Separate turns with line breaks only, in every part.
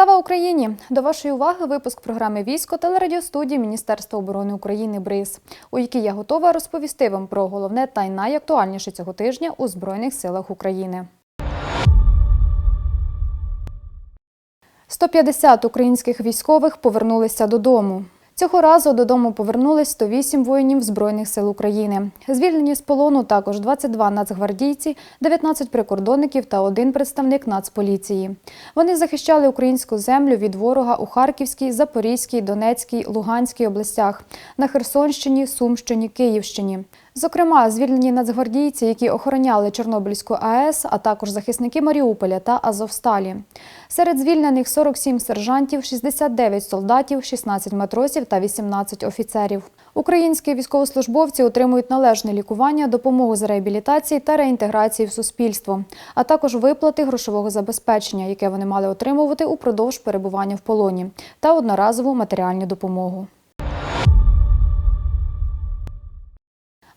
Слава Україні! До вашої уваги випуск програми Військо телерадіостудії Міністерства оборони України БРИЗ, у якій я готова розповісти вам про головне та й найактуальніше цього тижня у Збройних силах України. 150 українських військових повернулися додому. Цього разу додому повернулись 108 воїнів Збройних сил України. Звільнені з полону також 22 нацгвардійці, 19 прикордонників та один представник Нацполіції. Вони захищали українську землю від ворога у Харківській, Запорізькій, Донецькій, Луганській областях, на Херсонщині, Сумщині, Київщині. Зокрема, звільнені нацгвардійці, які охороняли Чорнобильську АЕС, а також захисники Маріуполя та Азовсталі. Серед звільнених 47 сержантів, 69 солдатів, 16 матросів та 18 офіцерів. Українські військовослужбовці отримують належне лікування, допомогу з реабілітації та реінтеграції в суспільство, а також виплати грошового забезпечення, яке вони мали отримувати упродовж перебування в полоні, та одноразову матеріальну допомогу.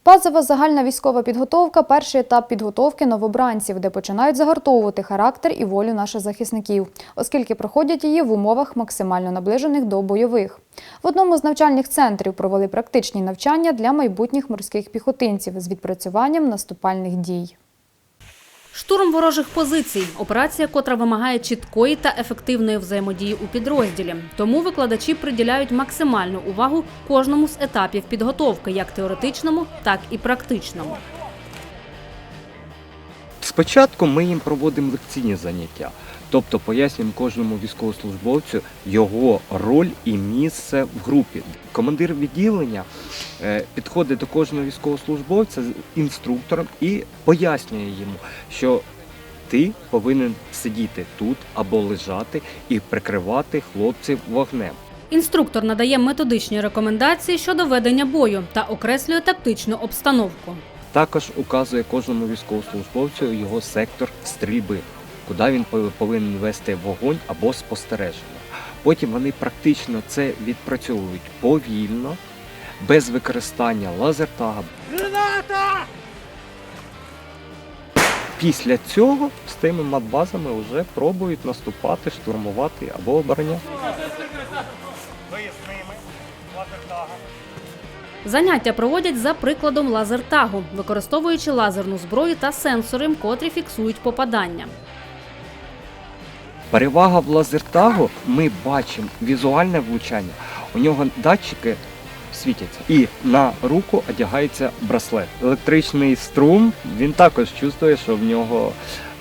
Базова загальна військова підготовка перший етап підготовки новобранців, де починають загартовувати характер і волю наших захисників, оскільки проходять її в умовах максимально наближених до бойових. В одному з навчальних центрів провели практичні навчання для майбутніх морських піхотинців з відпрацюванням наступальних дій.
Штурм ворожих позицій операція, котра вимагає чіткої та ефективної взаємодії у підрозділі. Тому викладачі приділяють максимальну увагу кожному з етапів підготовки, як теоретичному, так і практичному.
Спочатку ми їм проводимо лекційні заняття, тобто пояснюємо кожному військовослужбовцю його роль і місце в групі. Командир відділення е, підходить до кожного військовослужбовця з інструктором і пояснює йому, що ти повинен сидіти тут або лежати і прикривати хлопців вогнем.
Інструктор надає методичні рекомендації щодо ведення бою та окреслює тактичну обстановку.
Також указує кожному військовослужбовцю його сектор стрільби, куди він повинен вести вогонь або спостереження. Потім вони практично це відпрацьовують повільно, без використання лазертага. Після цього з тими матбазами вже пробують наступати, штурмувати або обороняти.
Заняття проводять за прикладом лазертагу, використовуючи лазерну зброю та сенсори, котрі фіксують попадання.
Перевага в лазертагу ми бачимо візуальне влучання. У нього датчики світяться. І на руку одягається браслет. Електричний струм він також чувствує, що в нього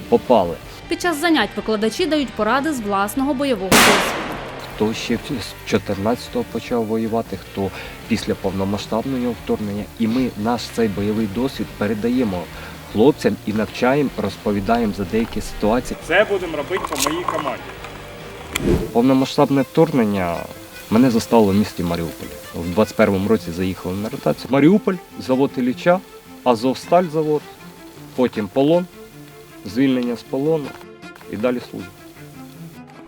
попали.
Під час занять викладачі дають поради з власного бойового досвіду.
Хто ще з 14-го почав воювати, хто після повномасштабного вторгнення. І ми наш цей бойовий досвід передаємо хлопцям і навчаємо, розповідаємо за деякі ситуації.
Це будемо робити по моїй команді.
Повномасштабне вторгнення мене застало в місті Маріуполь. В 21-му році заїхали на ротацію. Маріуполь, завод Ілліча, Азовсталь завод, потім полон, звільнення з полону і далі служба.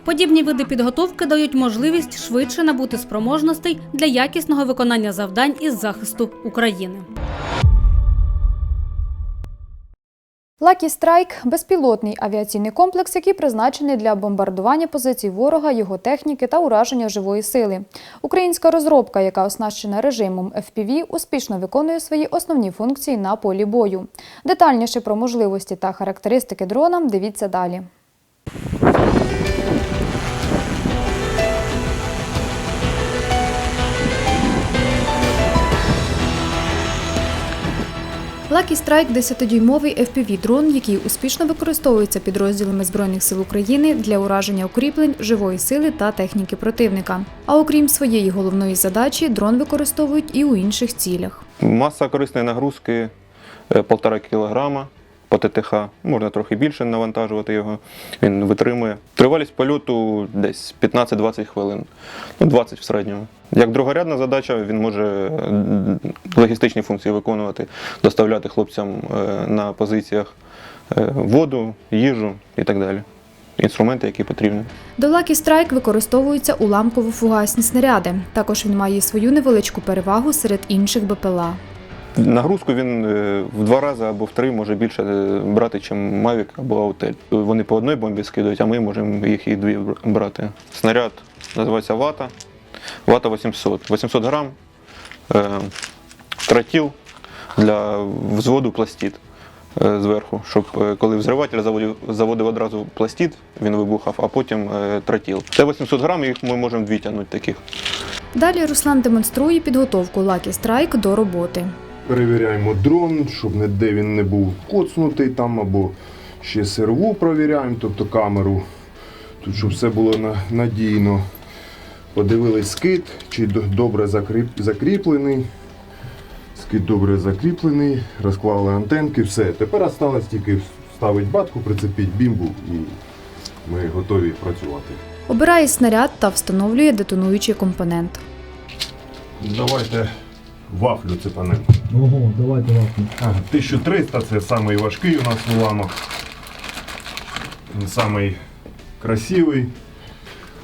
Подібні види підготовки дають можливість швидше набути спроможностей для якісного виконання завдань із захисту України.
Лакі Страйк безпілотний авіаційний комплекс, який призначений для бомбардування позицій ворога, його техніки та ураження живої сили. Українська розробка, яка оснащена режимом FPV, успішно виконує свої основні функції на полі бою. Детальніше про можливості та характеристики дрона дивіться далі. Lucky Strike – 10-дюймовий FPV-дрон, який успішно використовується підрозділами Збройних сил України для ураження укріплень, живої сили та техніки противника. А окрім своєї головної задачі, дрон використовують і у інших цілях.
Маса корисної нагрузки е, 1,5 кг по ТТХ. Можна трохи більше навантажувати його. Він витримує. Тривалість польоту десь 15-20 хвилин, ну 20 в середньому. Як другорядна задача, він може логістичні функції виконувати, доставляти хлопцям е, на позиціях е, воду, їжу і так далі. Інструменти, які потрібні.
До Lucky Strike використовуються уламково-фугасні снаряди. Також він має свою невеличку перевагу серед інших БПЛА.
Нагрузку він е, в два рази або в три може більше е, брати, ніж Mavic або Аутель. Вони по одній бомбі скидують, а ми можемо їх і дві брати. Снаряд називається вата. Вата 800. 800 грам. Е, тротіл для взводу пластид е, зверху, щоб е, коли взриватель заводив, заводив одразу пластид, він вибухав, а потім е, тротіл. Це 800 грам, їх ми можемо дві тягнути таких.
Далі Руслан демонструє підготовку Lucky Strike до роботи.
Перевіряємо дрон, щоб ніде він не був коцнутий там, або ще серву провіряємо, тобто камеру. Тут, щоб все було надійно. Подивились скид, чи добре закріп, закріплений. Скид добре закріплений, розклали антенки, все. Тепер осталось тільки вставити батку, прицепити бімбу і ми готові працювати.
Обирає снаряд та встановлює детонуючий компонент.
Давайте вафлю цепанемо.
Ого, давайте вафлю.
Ага, 1300 це самий важкий у нас уламок. Він самий красивий.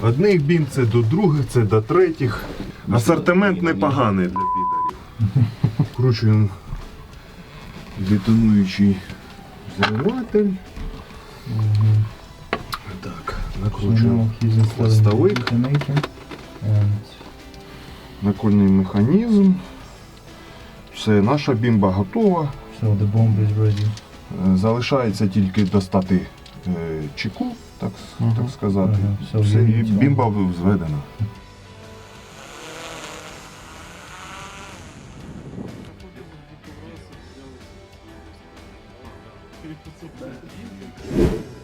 Одних бім це до других, це до третіх. Асортимент непоганий для підарів. Вкручуємо детонуючий взриватель. Так, накручуємо хвостовик, накольний механізм. Все, наша бімба готова.
So the bomb is ready.
Залишається тільки достати чеку, так,
Ага.
так сказати.
Ага, все,
Все, і бімба зведена.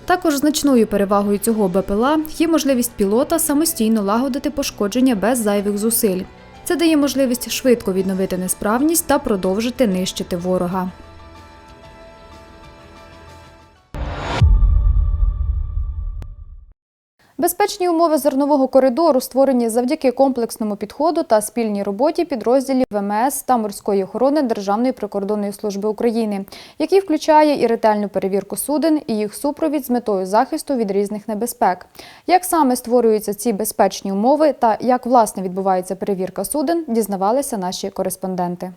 Також значною перевагою цього БПЛА є можливість пілота самостійно лагодити пошкодження без зайвих зусиль. Це дає можливість швидко відновити несправність та продовжити нищити ворога. Безпечні умови зернового коридору створені завдяки комплексному підходу та спільній роботі підрозділів ВМС та морської охорони Державної прикордонної служби України, який включає і ретельну перевірку суден, і їх супровід з метою захисту від різних небезпек. Як саме створюються ці безпечні умови та як власне відбувається перевірка суден, дізнавалися наші кореспонденти.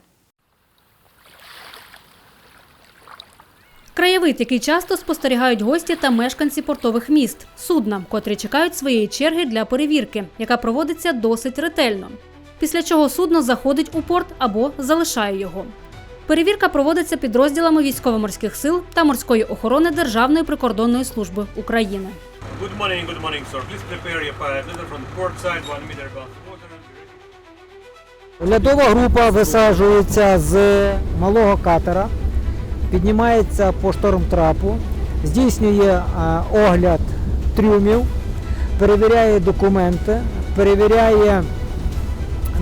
Краєвид, який часто спостерігають гості та мешканці портових міст, судна, котрі чекають своєї черги для перевірки, яка проводиться досить ретельно. Після чого судно заходить у порт або залишає його. Перевірка проводиться підрозділами військово-морських сил та морської охорони Державної прикордонної служби України.
Good morning, good morning, sir. Please prepare your paraglider from port side, one meter above water.
Льодова група висаджується з малого катера, піднімається по штормтрапу, здійснює огляд трюмів, перевіряє документи, перевіряє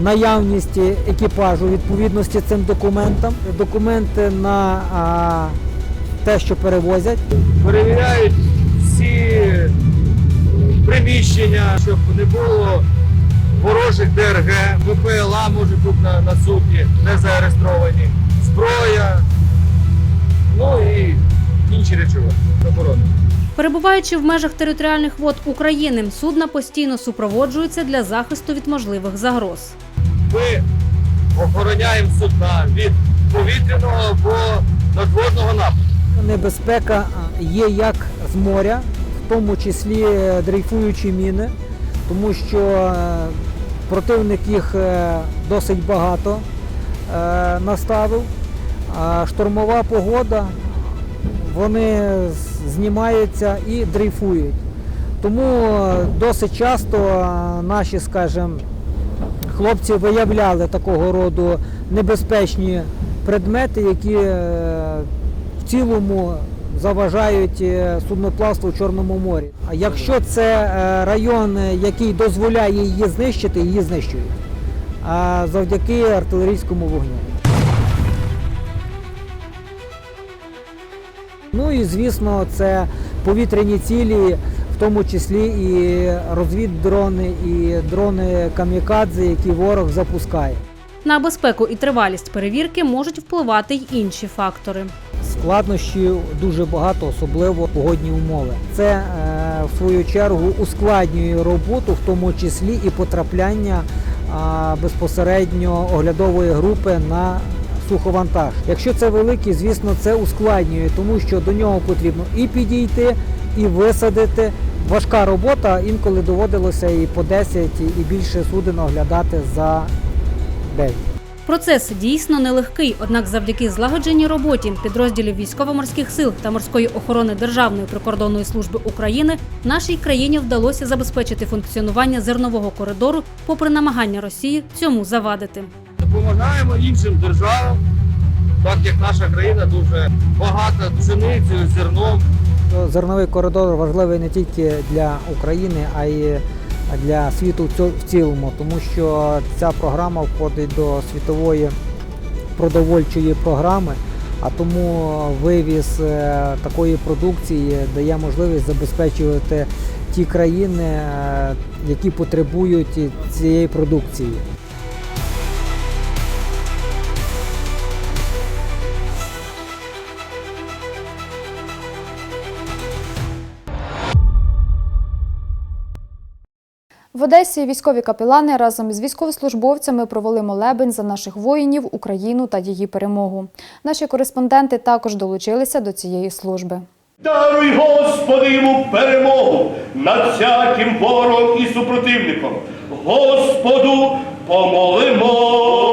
наявність екіпажу відповідності цим документам, документи на те, що перевозять.
перевіряють всі приміщення, щоб не було ворожих ДРГ, ВПЛА може бути на, на судні, не зареєстровані, зброя, ну і інші речові заборонені.
Перебуваючи в межах територіальних вод України, судна постійно супроводжуються для захисту від можливих загроз.
Ми охороняємо судна від повітряного або надводного нападу.
Небезпека є як з моря, в тому числі е, дрейфуючі міни, тому що е, противник їх е, досить багато е, наставив. А штормова погода, вони знімаються і дрейфують. Тому досить часто наші, скажімо, хлопці виявляли такого роду небезпечні предмети, які е, в цілому заважають е, судноплавству в Чорному морі. А якщо це е, район, який дозволяє її знищити, її знищують. Завдяки артилерійському вогню. Ну і звісно, це повітряні цілі, в тому числі і розвіддрони, і дрони камікадзе, які ворог запускає.
На безпеку і тривалість перевірки можуть впливати й інші фактори.
Складнощів дуже багато, особливо погодні умови. Це е, в свою чергу ускладнює роботу, в тому числі і потрапляння безпосередньо оглядової групи на суховантаж. Якщо це великий, звісно, це ускладнює, тому що до нього потрібно і підійти, і висадити. Важка робота, інколи доводилося і по 10, і більше суден оглядати за день.
Процес дійсно нелегкий, однак завдяки злагодженій роботі підрозділів військово-морських сил та морської охорони Державної прикордонної служби України нашій країні вдалося забезпечити функціонування зернового коридору, попри намагання Росії цьому завадити.
Допомагаємо іншим державам, так як наша країна дуже багата пшеницею, зерном.
Зерновий коридор важливий не тільки для України, а й для світу в цілому, тому що ця програма входить до світової продовольчої програми. А тому вивіз е, такої продукції дає можливість забезпечувати ті країни, е, які потребують цієї продукції.
В Одесі військові капелани разом із військовослужбовцями провели молебень за наших воїнів, Україну та її перемогу. Наші кореспонденти також долучилися до цієї служби.
Даруй, Господи, йому перемогу над всяким ворогом і супротивником. Господу помолимо.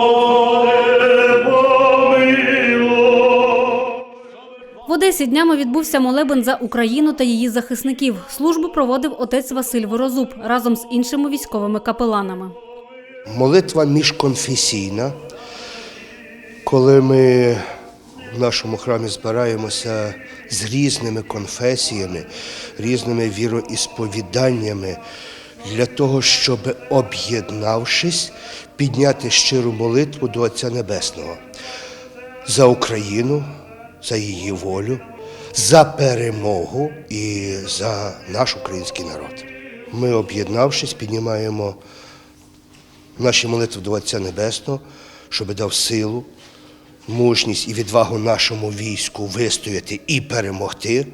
Одесі днями відбувся молебен за Україну та її захисників. Службу проводив отець Василь Ворозуб разом з іншими військовими капеланами.
Молитва міжконфесійна, коли ми в нашому храмі збираємося з різними конфесіями, різними віроісповіданнями для того, щоб, об'єднавшись, підняти щиру молитву до Отця Небесного за Україну, за її волю, за перемогу і за наш український народ. Ми, об'єднавшись, піднімаємо наші молитви до Отця Небесного, щоб дав силу, мужність і відвагу нашому війську вистояти і перемогти,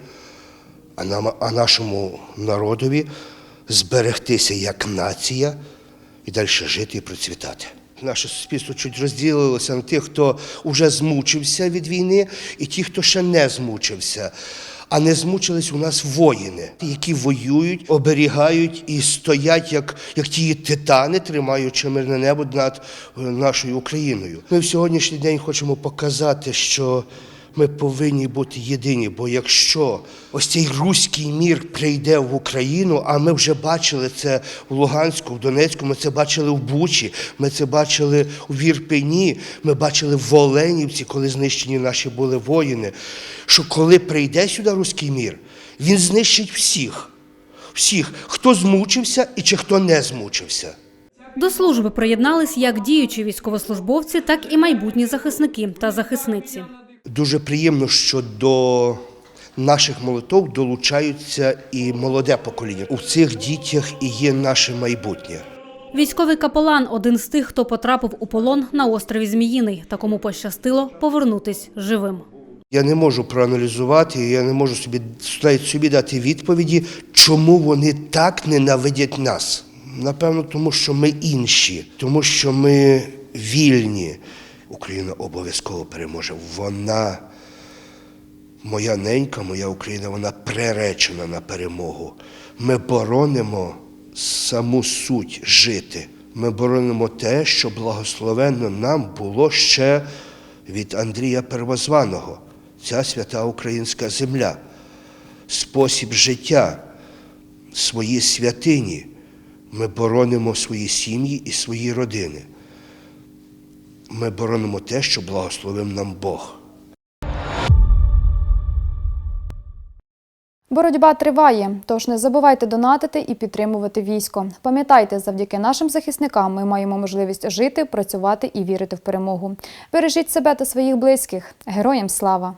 а, нам, а нашому народові зберегтися як нація і далі жити і процвітати. Наше суспільство чуть розділилося на тих, хто вже змучився від війни, і ті, хто ще не змучився. А не змучились у нас воїни, які воюють, оберігають і стоять, як, як ті титани, тримаючи мирне небо над е, нашою Україною. Ми в сьогоднішній день хочемо показати, що ми повинні бути єдині, бо якщо ось цей руський мір прийде в Україну, а ми вже бачили це в Луганську, в Донецьку, ми це бачили в Бучі, ми це бачили у Вірпені, ми бачили в Оленівці, коли знищені наші були воїни. Що коли прийде сюди руський мір, він знищить всіх, всіх, хто змучився і чи хто не змучився.
До служби приєднались як діючі військовослужбовці, так і майбутні захисники та захисниці.
Дуже приємно, що до наших молитов долучаються і молоде покоління. У цих дітях і є наше майбутнє.
Військовий капелан один з тих, хто потрапив у полон на острові Зміїний. Такому пощастило повернутись живим.
Я не можу проаналізувати, я не можу собі навіть собі дати відповіді, чому вони так ненавидять нас. Напевно, тому що ми інші, тому що ми вільні. Україна обов'язково переможе. Вона, моя ненька, моя Україна, вона приречена на перемогу. Ми боронимо саму суть жити. Ми боронимо те, що благословенно нам було ще від Андрія Первозваного, ця свята українська земля, спосіб життя, свої святині. Ми боронимо свої сім'ї і свої родини. Ми боронимо те, що благословив нам Бог.
Боротьба триває, тож не забувайте донатити і підтримувати військо. Пам'ятайте, завдяки нашим захисникам ми маємо можливість жити, працювати і вірити в перемогу. Бережіть себе та своїх близьких. Героям слава!